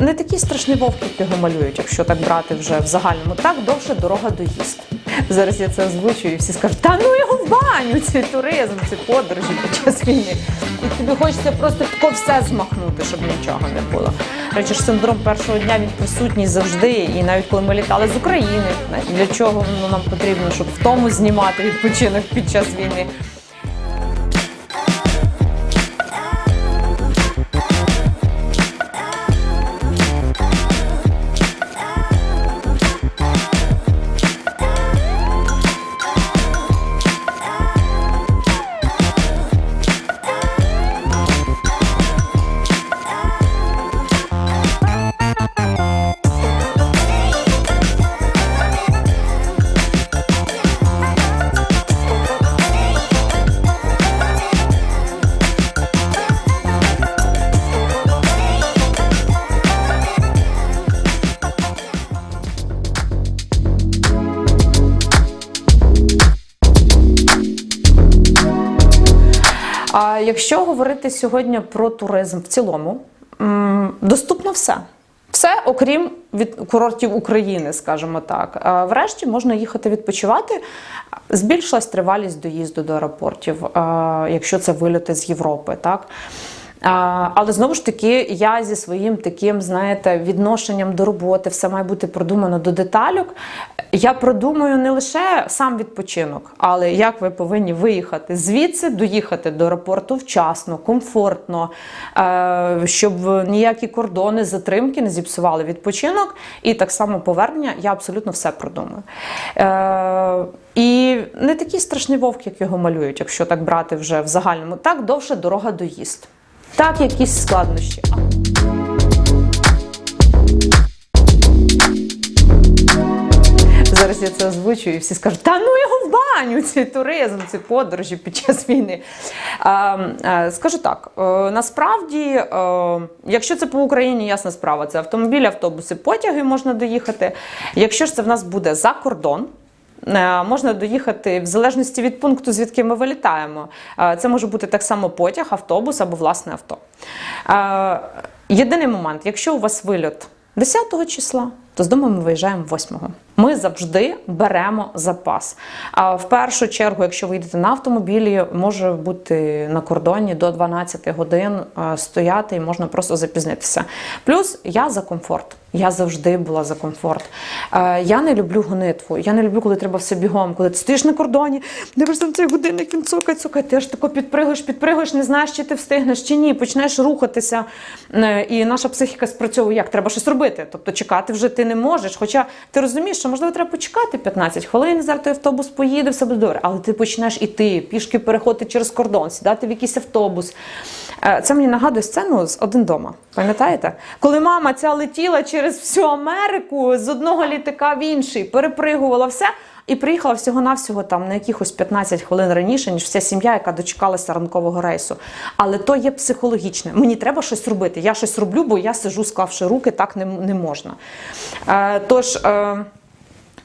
не такий страшний вовк, як його малюють, якщо так брати вже в загальному. Так довше дорога доїзд. Зараз я це озвучую, і всі скажуть, та ну його в баню, цей туризм, ці подорожі під час війни. І тобі хочеться просто тако все змахнути, щоб нічого не було. Речі ж синдром першого дня він присутній завжди. І навіть коли ми літали з України, для чого воно нам потрібно, щоб в тому знімати відпочинок під час війни. А якщо говорити сьогодні про туризм в цілому, доступно все. Все, окрім від курортів України, скажімо так. Врешті можна їхати відпочивати. Збільшилась тривалість доїзду до аеропортів, якщо це вильоти з Європи, так. Але знову ж таки, я зі своїм таким, знаєте, відношенням до роботи, все має бути продумано до детальок. Я продумую не лише сам відпочинок, але як ви повинні виїхати звідси, доїхати до аеропорту вчасно, комфортно, е, щоб ніякі кордони, затримки не зіпсували відпочинок. І так само повернення, я абсолютно все продумую. Е, І не такий страшний вовк, як його малюють, якщо так брати вже в загальному. Так довше дорога доїзд. Так, якісь складнощі. Зараз я це озвучую, і всі скажуть, та ну його в баню, цей туризм, ці подорожі під час війни. А, а, скажу так: е, насправді, е, якщо це по Україні, ясна справа, це автомобілі, автобуси, потяги можна доїхати. Якщо ж це в нас буде за кордон. Е, Можна доїхати в залежності від пункту, звідки ми вилітаємо. Е, Це може бути так само потяг, автобус або власне авто. Е, Єдиний момент, якщо у вас вильот 10 числа, то з дому ми виїжджаємо 8-го. Ми завжди беремо запас. А в першу чергу, якщо ви йдете на автомобілі, може бути на кордоні до 12 годин е, стояти і можна просто запізнитися. Плюс я за комфорт. Я завжди була за комфорт. Е, Я не люблю гонитву. Я не люблю, коли треба все бігом, коли ти стоїш на кордоні, дивишся там цей годинник, він цукає, цукає, ти ж тако підпригуєш, підпригуєш, не знаєш, чи ти встигнеш, чи ні. Починаєш рухатися. Е, І наша психіка спрацьовує як? Треба щось робити. Тобто чекати вже ти не можеш. Хоча ти розумієш, що можливо треба почекати 15 хвилин, зараз той автобус поїде, все буде добре. Але ти починаєш іти, пішки переходити через кордон, сідати в якийсь автобус. Е, Це мені нагадує сцену з один дома. Пам'ятаєте? Коли мама ця летіла через всю Америку з одного літака в інший, перепригувала все. І приїхала всього-навсього там на якихось 15 хвилин раніше, ніж вся сім'я, яка дочекалася ранкового рейсу. Але то є психологічне. Мені треба щось робити. Я щось роблю, бо я сижу, склавши руки, так не, не можна. Е, тож е,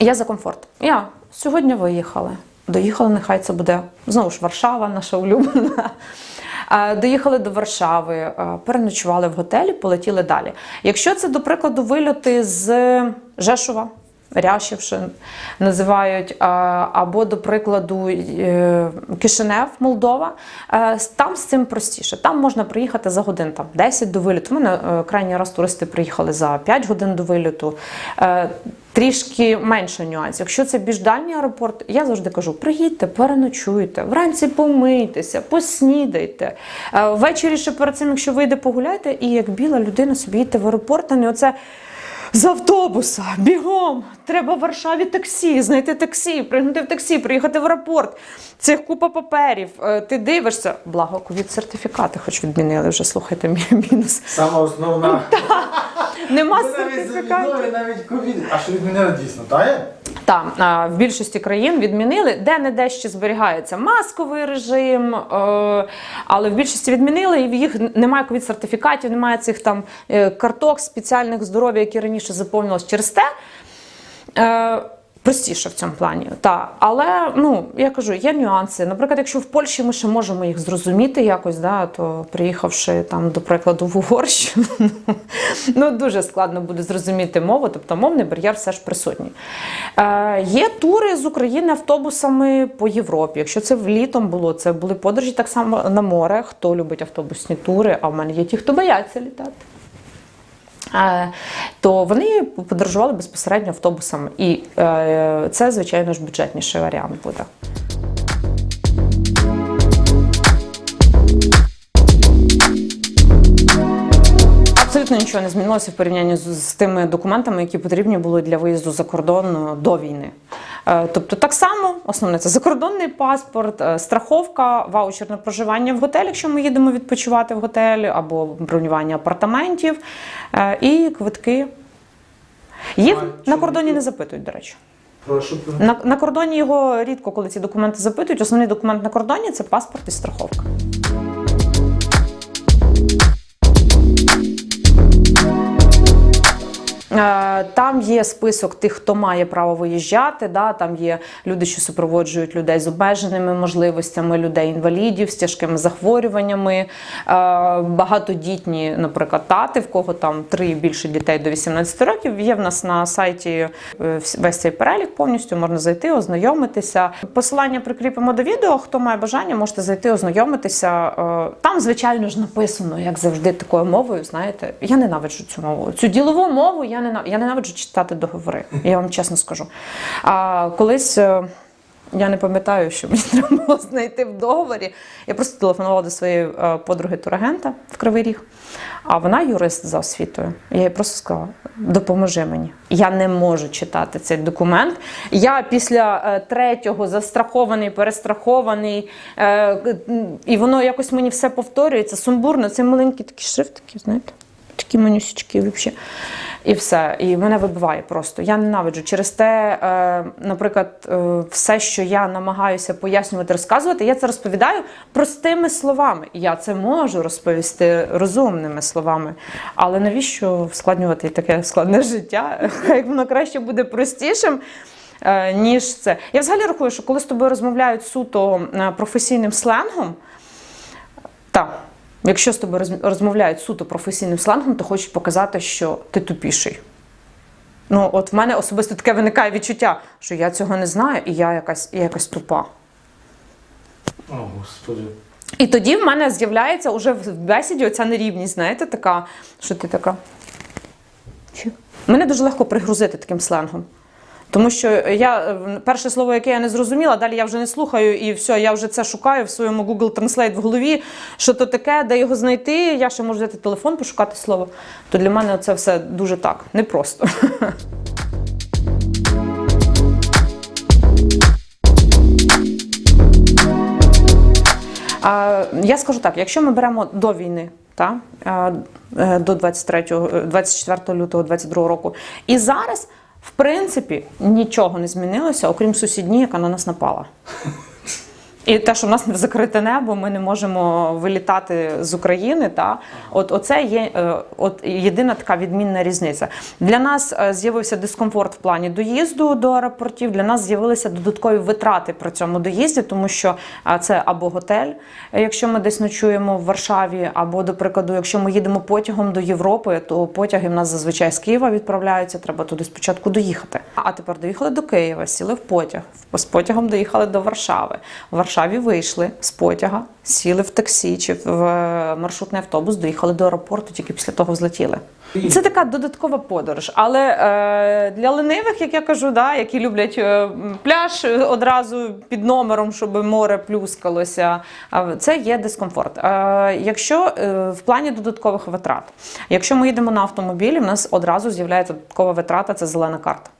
я за комфорт. Я сьогодні виїхали. Доїхали, нехай це буде знову ж Варшава, наша улюблена. Доїхали до Варшави, переночували в готелі, полетіли далі. Якщо це, до прикладу, вильоти з Жешова, Рящівши називають, або, до прикладу, е, Кишинев, Молдова. Е, Там з цим простіше. Там можна приїхати за годин там, 10 до виліту. У мене е, крайній раз туристи приїхали за 5 годин до виліту. Трішки менше нюансів. Якщо це більш дальній аеропорт, я завжди кажу: приїдьте, переночуйте, вранці помийтеся, поснідайте. Е, Ввечері ще перед цим, якщо вийде, погуляйте, і як біла людина собі їдьте в аеропорт, а не оце з автобуса, бігом, треба в Варшаві таксі, знайти таксі, пригнути в таксі, приїхати в аеропорт. Цих купа паперів. Е, Ти дивишся, благо ковід сертифікати, хоч відмінили вже, слухайте, мій мінус. Сама основна. Нема сертифікатів. навіть ковід. А що відмінили дійсно, так? є? Так, а, в більшості країн відмінили, де не де ще зберігається масковий режим, е, але в більшості відмінили, і в їх немає ковід сертифікатів, немає цих там е, карток спеціальних здоров'я, які раніше заповнювалися через те. Простіше в цьому плані, так. Але ну я кажу, є нюанси. Наприклад, якщо в Польщі ми ще можемо їх зрозуміти якось, да, то приїхавши там, до прикладу, в Угорщину, ну дуже складно буде зрозуміти мову, тобто мовний бар'єр все ж присутній. Е, є тури з України автобусами по Європі. Якщо це влітом було, це були подорожі так само на море. Хто любить автобусні тури? А в мене є ті, хто бояться літати. То вони подорожували безпосередньо автобусом. І е, це, звичайно ж, бюджетніший варіант буде. Абсолютно нічого не змінилося в порівнянні з, з тими документами, які потрібні були для виїзду за кордон до війни. Е, Тобто, так само основне це закордонний паспорт, е, страховка, ваучер на проживання в готелі, якщо ми їдемо відпочивати в готель, або бронювання апартаментів, е, і квитки. Їх А на кордоні не запитують, до речі. Прошу. На, на кордоні його рідко, коли ці документи запитують. Основний документ на кордоні це паспорт і страховка. Там є список тих, хто має право виїжджати. Да? Там є люди, що супроводжують людей з обмеженими можливостями, людей інвалідів з тяжкими захворюваннями, е, багатодітні, наприклад, тати, в кого там три і більше дітей до 18 років. Є в нас на сайті е, весь цей перелік повністю можна зайти, ознайомитися. Посилання прикріпимо до відео. Хто має бажання, можете зайти, ознайомитися. Е, Там, звичайно ж, написано, як завжди, такою мовою. Знаєте, я ненавиджу цю мову. Цю ділову мову я ненавиджу, я ненавиджу читати договори. Я вам чесно скажу. А колись. е, Я не пам'ятаю, що мені треба було знайти в договорі. Я просто телефонувала до своєї е, подруги турагента в Кривий Ріг, а вона юрист за освітою. Я їй просто сказала: допоможи мені. Я не можу читати цей документ. Я після е, третього застрахований, перестрахований, і воно якось мені все повторюється. Сумбурно, це маленькі такі шрифтики, знаєте, такі манюсічки взагалі. І все, і мене вибиває просто. Я ненавиджу через те, е, наприклад, е, все, що я намагаюся пояснювати, розказувати, я це розповідаю простими словами. Я це можу розповісти розумними словами. Але навіщо вскладнювати таке складне життя? Хай воно краще буде простішим. е, Ніж це. Я взагалі рахую, що коли з тобою розмовляють суто професійним сленгом, так. Якщо з тобою розмовляють суто професійним сленгом, то хочуть показати, що ти тупіший. Ну, от в мене особисто таке виникає відчуття, що я цього не знаю, і я якась, я якась тупа. О, господи. І тоді в мене з'являється уже в бесіді оця нерівність, знаєте, така, що ти така. Фі. Мене дуже легко пригрузити таким сленгом. Тому що я е, перше слово, яке я не зрозуміла, далі я вже не слухаю, і все, я вже це шукаю в своєму Google Translate в голові, що то таке, де його знайти. Я ще можу взяти телефон, пошукати слово. То для мене це все дуже так, непросто. Я скажу так: якщо ми беремо до війни, та, е, е, до 23, е, 24 лютого 22 року, і зараз, в принципі, нічого не змінилося, окрім сусідні, яка на нас напала. І те, що в нас не закрите небо, ми не можемо вилітати з України. Та от оце є е, от єдина така відмінна різниця. Для нас е, з'явився дискомфорт в плані доїзду до аеропортів. Для нас з'явилися додаткові витрати при цьому доїзді, тому що е, це або готель, якщо ми десь ночуємо в Варшаві, або, до прикладу, якщо ми їдемо потягом до Європи, то потяги в нас зазвичай з Києва відправляються. Треба туди спочатку доїхати. А тепер доїхали до Києва, сіли в потяг. З потягом доїхали до Варшави. Варшаві вийшли з потяга, сіли в таксі чи в е, маршрутний автобус, доїхали до аеропорту, тільки після того злетіли. Це така додаткова подорож. Але е, для ленивих, як я кажу, да, які люблять е, пляж одразу під номером, щоб море плюскалося, це є дискомфорт. Е, якщо е, в плані додаткових витрат, якщо ми їдемо на автомобілі, в нас одразу з'являється додаткова витрата це зелена карта.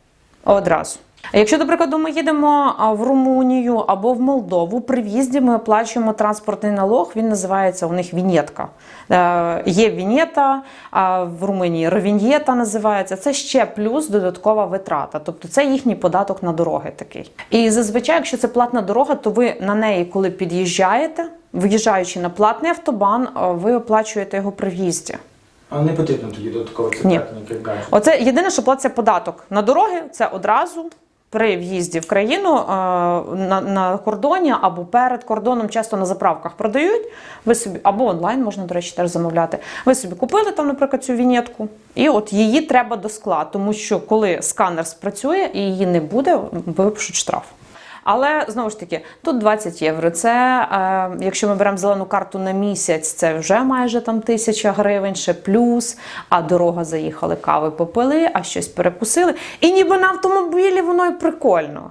Одразу. А Якщо, до прикладу, ми їдемо в Румунію або в Молдову, при в'їзді ми оплачуємо транспортний налог, він називається у них вінєтка. Е, є вінєта, а в Румунії ровінєта називається. Це ще плюс додаткова витрата. Тобто це їхній податок на дороги такий. І зазвичай, якщо це платна дорога, то ви на неї, коли під'їжджаєте, виїжджаючи на платний автобан, ви оплачуєте його при в'їзді. А не потрібно тоді додатково це Ні. Оце єдине, що платиться податок на дороги, це одразу при в'їзді в країну е, на, на кордоні або перед кордоном часто на заправках продають. Ви собі або онлайн можна, до речі, теж замовляти. Ви собі купили там, наприклад, цю вінетку, і от її треба до скла, тому що коли сканер спрацює і її не буде, випишуть штраф. Але знову ж таки, тут 20 євро. Це е, якщо ми беремо зелену карту на місяць, це вже майже там тисяча гривень, ще плюс. А дорога заїхали, кави попили, а щось перекусили. І ніби на автомобілі воно і прикольно.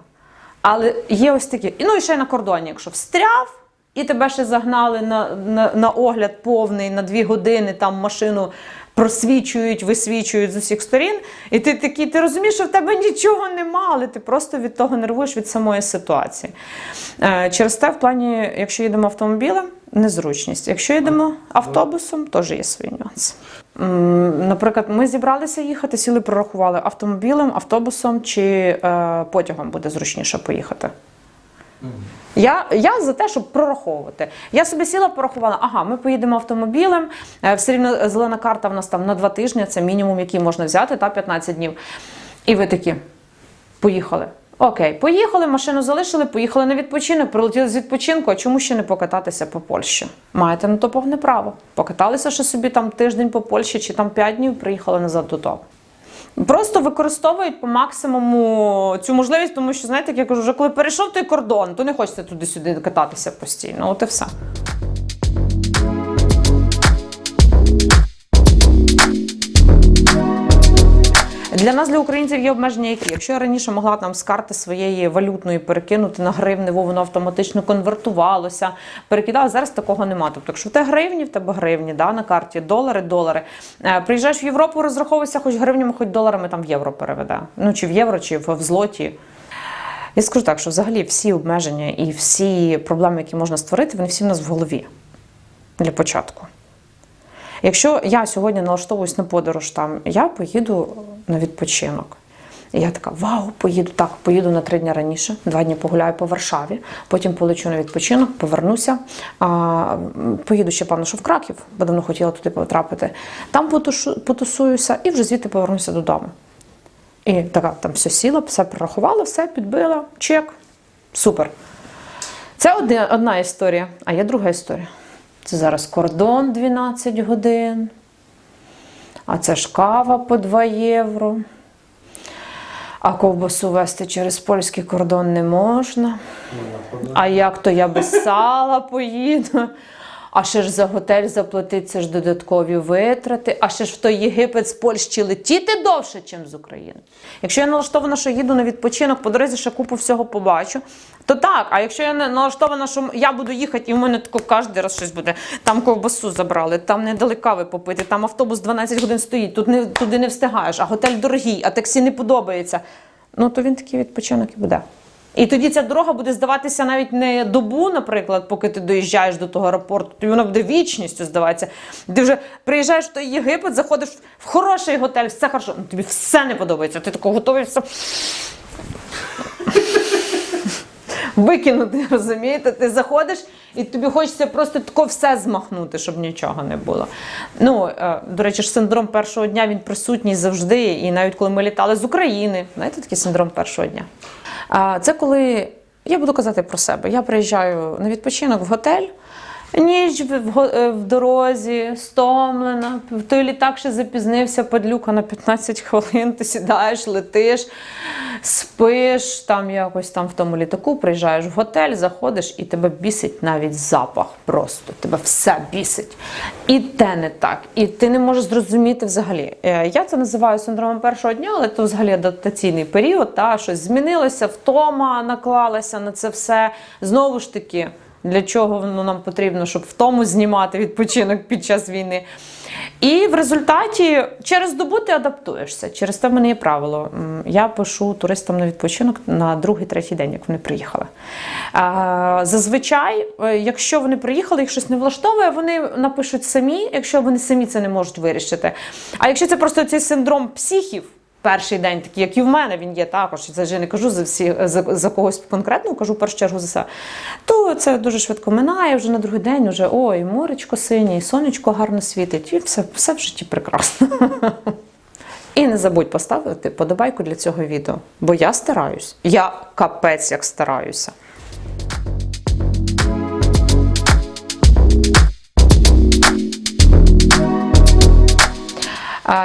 Але є ось такі. Ну і ще й на кордоні, якщо встряв. І тебе ще загнали на, на, на огляд повний на дві години, там машину просвічують, висвічують з усіх сторін. І ти такий, ти розумієш, що в тебе нічого нема, але ти просто від того нервуєш від самої ситуації. Е, через те, в плані, якщо їдемо автомобілем, незручність. Якщо їдемо автобусом, теж є свої нюанси. Наприклад, ми зібралися їхати, сіли, прорахували автомобілем, автобусом чи е, потягом буде зручніше поїхати. Я, я за те, щоб прораховувати. Я собі сіла, порахувала, ага, ми поїдемо автомобілем. е, Все рівно зелена карта в нас там на два тижні, це мінімум, який можна взяти, та 15 днів. І ви такі, поїхали. Окей, поїхали, машину залишили, поїхали на відпочинок, прилетіли з відпочинку. А чому ще не покататися по Польщі? Маєте на то повне право. Покаталися ще собі там тиждень по Польщі чи там 5 днів, приїхали назад додому. Просто використовують по максимуму цю можливість, тому що, знаєте, як я кажу, вже коли перейшов той кордон, то не хочеться туди-сюди кататися постійно. От і все. Для нас, для українців, є обмеження, які якщо я раніше могла там з карти своєї валютної перекинути на гривневу, воно автоматично конвертувалося, перекидала. Зараз такого немає. Тобто, якщо в тебе гривні, в тебе гривні, да, на карті долари, долари. Е, Приїжджаєш в Європу, розраховуйся хоч гривнями, хоч доларами там в євро переведе. Ну чи в євро, чи в злоті. Я скажу так, що взагалі всі обмеження і всі проблеми, які можна створити, вони всі в нас в голові для початку. Якщо я сьогодні налаштовуюсь на подорож там, я поїду на відпочинок. І я така, вау, поїду так, поїду на три дні раніше, два дні погуляю по Варшаві, потім полечу на відпочинок, повернуся. А, поїду ще, певно, що в Краків, бо давно хотіла туди потрапити. Там потусуюся і вже звідти повернуся додому. І така там все сіла, все прорахувала, все підбила, чек. Супер. Це одна історія, а є друга історія. Це зараз кордон 12 годин. А це ж кава по 2 євро. А ковбасу вести через польський кордон не можна. А як то я без сала поїду? А ще ж за готель заплатити, це ж додаткові витрати, а ще ж в той Єгипет з Польщі летіти довше, ніж з України. Якщо я налаштована, що їду на відпочинок, по дорозі ще купу всього побачу, то так. А якщо я налаштована, що я буду їхати, і в мене тако кожен раз щось буде, там ковбасу забрали, там не дали кави попити, там автобус 12 годин стоїть, тут не, туди не встигаєш, а готель дорогий, а таксі не подобається. Ну то він такий відпочинок і буде. І тоді ця дорога буде здаватися навіть не добу, наприклад, поки ти доїжджаєш до того аеропорту, тобі вона буде вічністю здаватися. Ти вже приїжджаєш в той Єгипет, заходиш в хороший готель, все хорошо, ну, тобі все не подобається. Ти тако готовий все викинути, розумієте? Ти заходиш і тобі хочеться просто тако все змахнути, щоб нічого не було. Ну, е, до речі, ж синдром першого дня він присутній завжди. І навіть коли ми літали з України, знаєте, такий синдром першого дня. Це коли я буду казати про себе. Я приїжджаю на відпочинок в готель. Ніч е, в дорозі, стомлена, той літак ще запізнився, падлюка на 15 хвилин, ти сідаєш, летиш, спиш там якось там в тому літаку, приїжджаєш в готель, заходиш і тебе бісить навіть запах просто. Тебе все бісить. І те не так. І ти не можеш зрозуміти взагалі. Е, Я це називаю синдромом першого дня, але це взагалі адаптаційний період, та щось змінилося, втома наклалася на це все. Знову ж таки. Для чого воно нам потрібно, щоб втому знімати відпочинок під час війни. І в результаті через добу ти адаптуєшся. Через те в мене є правило. Я пишу туристам на відпочинок на другий, третій день, як вони приїхали. Зазвичай, е, якщо вони приїхали, їх щось не влаштовує, вони напишуть самі, якщо вони самі це не можуть вирішити. А якщо це просто цей синдром психів, перший день, такий, як і в мене, він є також. Це ж я не кажу за всі за, за когось конкретно, кажу першу чергу за себе. То це дуже швидко минає. Вже на другий день вже ой, моречко синє, і сонечко гарно світить, і все, все в житті прекрасно. І не забудь поставити подобайку для цього відео, бо я стараюсь. Я капець як стараюся.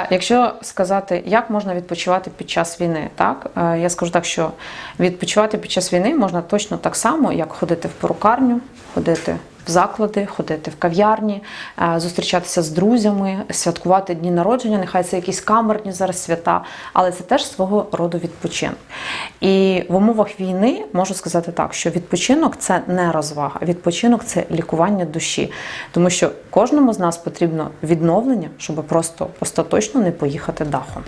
Якщо сказати, як можна відпочивати під час війни, так? Е, я скажу так, що відпочивати під час війни можна точно так само, як ходити в перукарню, ходити в заклади, ходити в кав'ярні, е, зустрічатися з друзями, святкувати дні народження. Нехай це якісь камерні зараз свята, але це теж свого роду відпочинок. І в умовах війни можу сказати так, що відпочинок це не розвага, відпочинок це лікування душі, тому що кожному з нас потрібно відновлення, щоб просто остаточно не поїхати дахом.